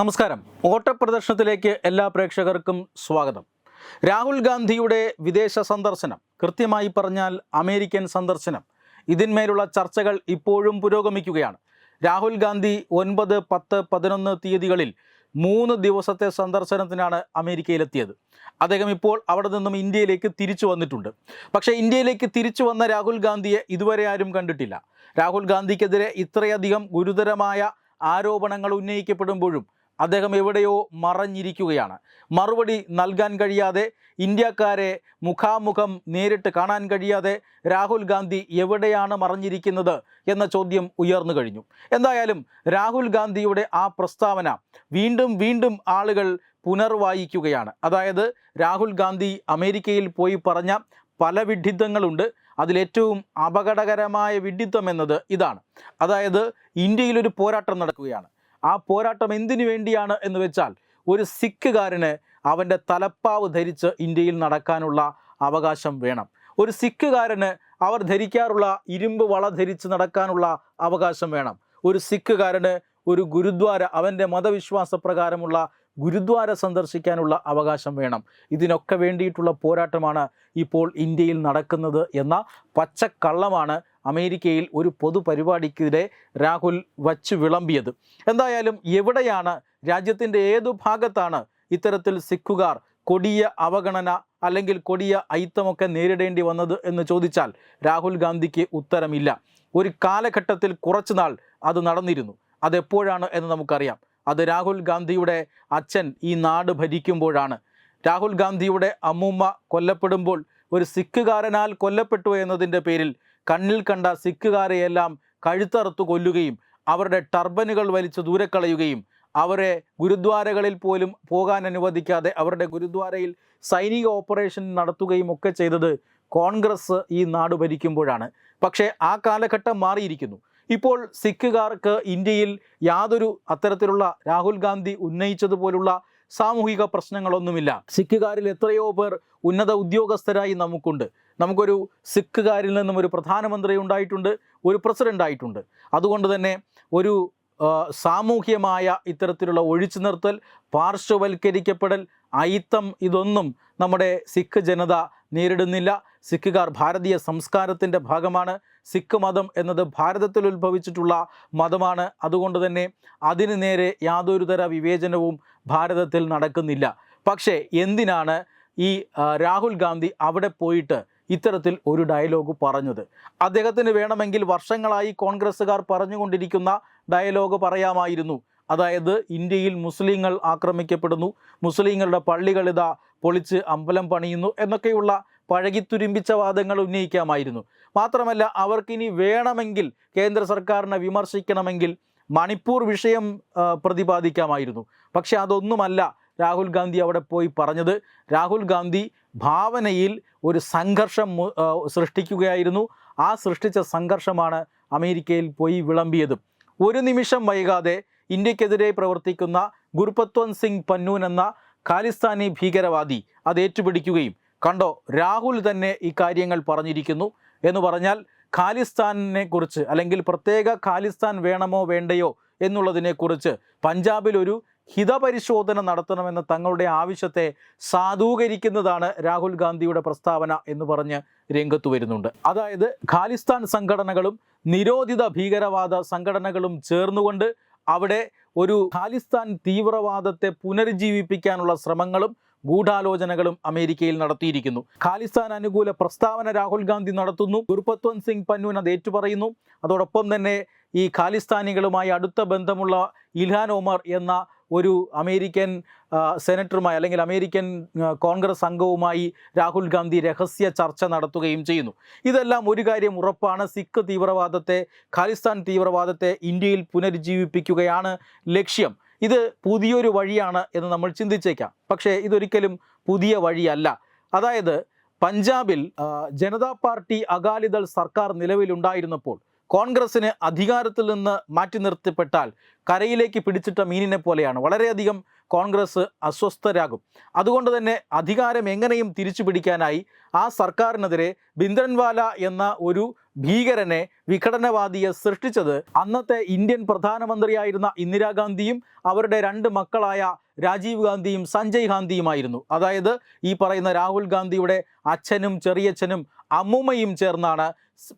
നമസ്കാരം. ഓട്ടപ്രദർശനത്തിലേക്ക് എല്ലാ പ്രേക്ഷകർക്കും സ്വാഗതം. രാഹുൽ ഗാന്ധിയുടെ വിദേശ സന്ദർശനം. കൃത്യമായി പറഞ്ഞാൽ അമേരിക്കൻ സന്ദർശനം. ഇതിന്മേലുള്ള ചർച്ചകൾ ഇപ്പോഴും പുരോഗമിക്കുകയാണ്. രാഹുൽ ഗാന്ധി ഒൻപത് പത്ത് പതിനൊന്ന് തീയതികളിൽ മൂന്ന് ദിവസത്തെ സന്ദർശനത്തിനാണ് അമേരിക്കയിലെത്തിയത്. അദ്ദേഹം ഇപ്പോൾ അവിടെ നിന്നും ഇന്ത്യയിലേക്ക് തിരിച്ചു വന്നിട്ടുണ്ട്. പക്ഷേ ഇന്ത്യയിലേക്ക് തിരിച്ചു വന്ന രാഹുൽ ഗാന്ധിയെ ഇതുവരെ ആരും കണ്ടിട്ടില്ല. രാഹുൽ ഗാന്ധിക്കെതിരെ ഇത്രയധികം ഗുരുതരമായ ആരോപണങ്ങൾ ഉന്നയിക്കപ്പെടുമ്പോഴും അദ്ദേഹം എവിടെയോ മറഞ്ഞിരിക്കുകയാണ്. മറുപടി നൽകാൻ കഴിയാതെ ഇന്ത്യക്കാരെ മുഖാമുഖം നേരിട്ട് കാണാൻ കഴിയാതെ രാഹുൽ ഗാന്ധി എവിടെയാണ് മറഞ്ഞിരിക്കുന്നത് എന്ന ചോദ്യം ഉയർന്നു കഴിഞ്ഞു. എന്തായാലും രാഹുൽ ഗാന്ധിയുടെ ആ പ്രസ്താവന വീണ്ടും വീണ്ടും ആളുകൾ പുനർവായിക്കുകയാണ്. അതായത് രാഹുൽ ഗാന്ധി അമേരിക്കയിൽ പോയി പറഞ്ഞ പല വിഡ്ഢിത്തങ്ങളുണ്ട്. അതിലേറ്റവും അപകടകരമായ വിഡ്ഢിത്തം എന്നത് ഇതാണ്. അതായത് ഇന്ത്യയിലൊരു പോരാട്ടം നടക്കുകയാണ്. ആ പോരാട്ടം എന്തിനു വേണ്ടിയാണ് എന്ന് വെച്ചാൽ ഒരു സിഖുകാരന് അവന്റെ തലപ്പാവ് ധരിച്ച് ഇന്ത്യയിൽ നടക്കാനുള്ള അവകാശം വേണം. ഒരു സിഖുകാരന് അവർ ധരിക്കാറുള്ള ഇരുമ്പ് വള ധരിച്ച് നടക്കാനുള്ള അവകാശം വേണം. ഒരു സിഖുകാരന് ഒരു ഗുരുദ്വാര അവന്റെ മതവിശ്വാസ പ്രകാരമുള്ള ഗുരുദ്വാര സന്ദർശിക്കാനുള്ള അവകാശം വേണം. ഇതിനൊക്കെ വേണ്ടിയിട്ടുള്ള പോരാട്ടമാണ് ഇപ്പോൾ ഇന്ത്യയിൽ നടക്കുന്നത് എന്ന പച്ചക്കള്ളമാണ് അമേരിക്കയിൽ ഒരു പൊതുപരിപാടിക്കിടെ രാഹുൽ വച്ചു വിളമ്പിയത്. എന്തായാലും എവിടെയാണ് രാജ്യത്തിന്റെ ഏതു ഭാഗത്താണ് ഇത്തരത്തിൽ സിഖുകാർ കൊടിയ അവഗണന അല്ലെങ്കിൽ കൊടിയ ഐത്തമൊക്കെ നേരിടേണ്ടി വന്നത് എന്ന് ചോദിച്ചാൽ രാഹുൽ ഗാന്ധിക്ക് ഉത്തരമില്ല. ഒരു കാലഘട്ടത്തിൽ കുറച്ചുനാൾ അത് നടന്നിരുന്നു. അതെപ്പോഴാണ് എന്ന് നമുക്കറിയാം. അത് രാഹുൽ ഗാന്ധിയുടെ അച്ഛൻ ഈ നാട് ഭരിക്കുമ്പോഴാണ്. രാഹുൽ ഗാന്ധിയുടെ അമ്മൂമ്മ കൊല്ലപ്പെടുമ്പോൾ ഒരു സിഖുകാരനാൽ കൊല്ലപ്പെട്ടു എന്നതിന്റെ പേരിൽ കണ്ണിൽ കണ്ട സിഖുകാരെയെല്ലാം കഴുത്തറുത്തു കൊല്ലുകയും അവരുടെ ടർബനുകൾ വലിച്ചു ദൂരെ കളയുകയും അവരെ ഗുരുദ്വാരകളിൽ പോലും പോകാൻ അനുവദിക്കാതെ അവരുടെ ഗുരുദ്വാരയിൽ സൈനിക ഓപ്പറേഷൻ നടത്തുകയും ഒക്കെ ചെയ്തത് കോൺഗ്രസ് ഈ നാട് ഭരിക്കുമ്പോഴാണ്. പക്ഷേ ആ കാലഘട്ടം മാറിയിരിക്കുന്നു. ഇപ്പോൾ സിഖുകാർക്ക് ഇന്ത്യയിൽ യാതൊരു അത്തരത്തിലുള്ള രാഹുൽ ഗാന്ധി ഉന്നയിച്ചതുപോലുള്ള സാമൂഹിക പ്രശ്നങ്ങളൊന്നുമില്ല. സിഖുകാരിൽ എത്രയോ പേർ ഉന്നത ഉദ്യോഗസ്ഥരായി നമുക്കുണ്ട്. നമുക്കൊരു സിഖുകാരിൽ നിന്നും ഒരു പ്രധാനമന്ത്രി ഉണ്ടായിട്ടുണ്ട് ഒരു പ്രസിഡന്റ് ആയിട്ടുണ്ട്. അതുകൊണ്ട് തന്നെ ഒരു സാമൂഹ്യമായ ഇത്തരത്തിലുള്ള ഒഴിച്ചു നിർത്തൽ പാർശ്വവൽക്കരിക്കപ്പെടൽ അയിത്തം ഇതൊന്നും നമ്മുടെ സിഖ് ജനത നേരിടുന്നില്ല. സിഖുകാർ ഭാരതീയ സംസ്കാരത്തിന്റെ ഭാഗമാണ്. സിഖ് മതം എന്നത് ഭാരതത്തിൽ ഉത്ഭവിച്ചിട്ടുള്ള മതമാണ്. അതുകൊണ്ട് തന്നെ അതിന് നേരെ യാതൊരു തര വിവേചനവും ഭാരതത്തിൽ നടക്കുന്നില്ല. പക്ഷേ എന്തിനാണ് ഈ രാഹുൽ ഗാന്ധി അവിടെ പോയിട്ട് ഇത്തരത്തിൽ ഒരു ഡയലോഗ് പറഞ്ഞത്? അദ്ദേഹത്തിന് വേണമെങ്കിൽ വർഷങ്ങളായി കോൺഗ്രസ്സുകാർ പറഞ്ഞുകൊണ്ടിരിക്കുന്ന ഡയലോഗ് പറയാമായിരുന്നു. അതായത് ഇന്ത്യയിൽ മുസ്ലിങ്ങൾ ആക്രമിക്കപ്പെടുന്നു. മുസ്ലിങ്ങളുടെ പള്ളികൾ ഇതാ പൊളിച്ച് അമ്പലം പണിയുന്നു എന്നൊക്കെയുള്ള പഴകിത്തുരുമ്പിച്ച വാദങ്ങൾ ഉന്നയിക്കാമായിരുന്നു. മാത്രമല്ല അവർക്കിനി വേണമെങ്കിൽ കേന്ദ്ര സർക്കാരിനെ വിമർശിക്കണമെങ്കിൽ മണിപ്പൂർ വിഷയം പ്രതിപാദിക്കാമായിരുന്നു. പക്ഷെ അതൊന്നുമല്ല രാഹുൽ ഗാന്ധി അവിടെ പോയി പറഞ്ഞത്. രാഹുൽ ഗാന്ധി ഭാവനയിൽ ഒരു സംഘർഷം സൃഷ്ടിക്കുകയായിരുന്നു. ആ സൃഷ്ടിച്ച സംഘർഷമാണ് അമേരിക്കയിൽ പോയി വിളമ്പിയത്. ഒരു നിമിഷം വൈകാതെ ഇന്ത്യക്കെതിരെ പ്രവർത്തിക്കുന്ന ഗുർപത്വൻ സിംഗ് പന്നൂൻ എന്ന ഖാലിസ്ഥാനി ഭീകരവാദി അത് ഏറ്റുപിടിക്കുകയും കണ്ടോ രാഹുൽ തന്നെ ഈ കാര്യങ്ങൾ പറഞ്ഞിരിക്കുന്നു. എന്ന് പറഞ്ഞാൽ ഖാലിസ്ഥാനെ കുറിച്ച് അല്ലെങ്കിൽ പ്രത്യേക ഖാലിസ്ഥാൻ വേണമോ വേണ്ടയോ എന്നുള്ളതിനെക്കുറിച്ച് പഞ്ചാബിൽ ഒരു ഹിതപരിശോധന നടത്തണമെന്ന തങ്ങളുടെ ആവശ്യത്തെ സാധൂകരിക്കുന്നതാണ് രാഹുൽ ഗാന്ധിയുടെ പ്രസ്താവന എന്ന് പറഞ്ഞ് രംഗത്ത് വരുന്നുണ്ട്. അതായത് ഖാലിസ്ഥാൻ സംഘടനകളും നിരോധിത ഭീകരവാദ സംഘടനകളും ചേർന്നുകൊണ്ട് അവിടെ ഒരു ഖാലിസ്ഥാൻ തീവ്രവാദത്തെ പുനരുജ്ജീവിപ്പിക്കാനുള്ള ശ്രമങ്ങളും ഗൂഢാലോചനകളും അമേരിക്കയിൽ നടത്തിയിരിക്കുന്നു. ഖാലിസ്ഥാൻ അനുകൂല പ്രസ്താവന രാഹുൽ ഗാന്ധി നടത്തുന്നു. ഗുർപത്വന്ത് സിംഗ് പന്നൂൻ അത് ഏറ്റുപറയുന്നു. അതോടൊപ്പം തന്നെ ഈ ഖാലിസ്ഥാനികളുമായി അടുത്ത ബന്ധമുള്ള ഇൽഹാൻ ഒമർ എന്ന ഒരു അമേരിക്കൻ സെനറ്ററുമായി അല്ലെങ്കിൽ അമേരിക്കൻ കോൺഗ്രസ് അംഗവുമായി രാഹുൽ ഗാന്ധി രഹസ്യ ചർച്ച നടത്തുകയും ചെയ്യുന്നു. ഇതെല്ലാം ഒരു കാര്യം ഉറപ്പാണ്. സിഖ് തീവ്രവാദത്തെ ഖാലിസ്ഥാൻ തീവ്രവാദത്തെ ഇന്ത്യയിൽ പുനരുജ്ജീവിപ്പിക്കുകയാണ് ലക്ഷ്യം. ഇത് പുതിയൊരു വഴിയാണ് എന്ന് നമ്മൾ ചിന്തിച്ചേക്കാം. പക്ഷേ ഇതൊരിക്കലും പുതിയ വഴിയല്ല. അതായത് പഞ്ചാബിൽ ജനതാ പാർട്ടി അകാലിദൾ സർക്കാർ നിലവിലുണ്ടായിരുന്നപ്പോൾ കോൺഗ്രസ്സിന് അധികാരത്തിൽ നിന്ന് മാറ്റി നിർത്തിപ്പെട്ടാൽ കരയിലേക്ക് പിടിച്ചിട്ട മീനിനെ പോലെയാണ്. വളരെയധികം കോൺഗ്രസ് അസ്വസ്ഥരാകും. അതുകൊണ്ട് തന്നെ അധികാരം എങ്ങനെയും തിരിച്ചു പിടിക്കാനായി ആ സർക്കാരിനെതിരെ ബിന്ദ്രൻവാല എന്ന ഒരു ഭീകരനെ വിഘടനവാദിയെ സൃഷ്ടിച്ചത് അന്നത്തെ ഇന്ത്യൻ പ്രധാനമന്ത്രിയായിരുന്ന ഇന്ദിരാഗാന്ധിയും അവരുടെ രണ്ട് മക്കളായ രാജീവ് ഗാന്ധിയും സഞ്ജയ് ഗാന്ധിയുമായിരുന്നു. അതായത് ഈ പറയുന്ന രാഹുൽ ഗാന്ധിയുടെ അച്ഛനും ചെറിയച്ഛനും അമ്മുമ്മയും ചേർന്നാണ്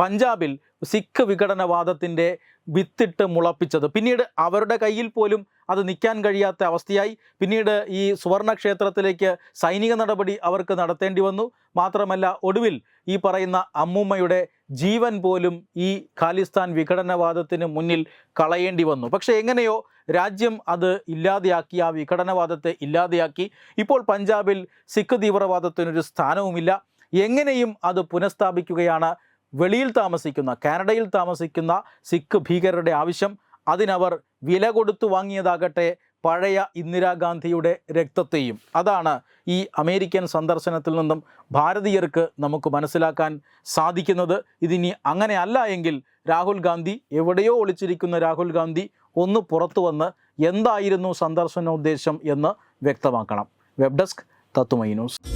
പഞ്ചാബിൽ സിഖ് വിഘടനവാദത്തിന്റെ വിത്തിട്ട് മുളപ്പിച്ചത്. പിന്നീട് അവരുടെ കയ്യിൽ പോലും അത് നിൽക്കാൻ കഴിയാത്ത അവസ്ഥയായി. പിന്നീട് ഈ സുവർണ ക്ഷേത്രത്തിലേക്ക് സൈനിക നടപടി അവർക്ക് നടത്തേണ്ടി വന്നു. മാത്രമല്ല ഒടുവിൽ ഈ പറയുന്ന അമ്മൂമ്മയുടെ ജീവൻ പോലും ഈ ഖാലിസ്ഥാൻ വിഘടനവാദത്തിന് മുന്നിൽ കളയേണ്ടി വന്നു. പക്ഷേ എങ്ങനെയോ രാജ്യം അത് ഇല്ലാതെയാക്കി ആ വിഘടനവാദത്തെ ഇല്ലാതെയാക്കി. ഇപ്പോൾ പഞ്ചാബിൽ സിഖ് തീവ്രവാദത്തിനൊരു സ്ഥാനവുമില്ല. എങ്ങനെയും അത് പുനഃസ്ഥാപിക്കുകയാണ് വെളിയിൽ താമസിക്കുന്ന കാനഡയിൽ താമസിക്കുന്ന സിഖ് ഭീകരരുടെ ആവശ്യം. അതിനവർ വില കൊടുത്തു വാങ്ങിയതാകട്ടെ പഴയ ഇന്ദിരാഗാന്ധിയുടെ രക്തത്തെയും. അതാണ് ഈ അമേരിക്കൻ സന്ദർശനത്തിൽ നിന്നും ഭാരതീയർക്ക് നമുക്ക് മനസ്സിലാക്കാൻ സാധിക്കുന്നത്. ഇതിനി അങ്ങനെ അല്ല എങ്കിൽ രാഹുൽ ഗാന്ധി എവിടെയോ ഒളിച്ചിരിക്കുന്ന രാഹുൽ ഗാന്ധി ഒന്ന് പുറത്തു വന്ന് എന്തായിരുന്നു സന്ദർശന ഉദ്ദേശം എന്ന് വ്യക്തമാക്കണം. വെബ് ഡെസ്ക് തത്തുമൈ news.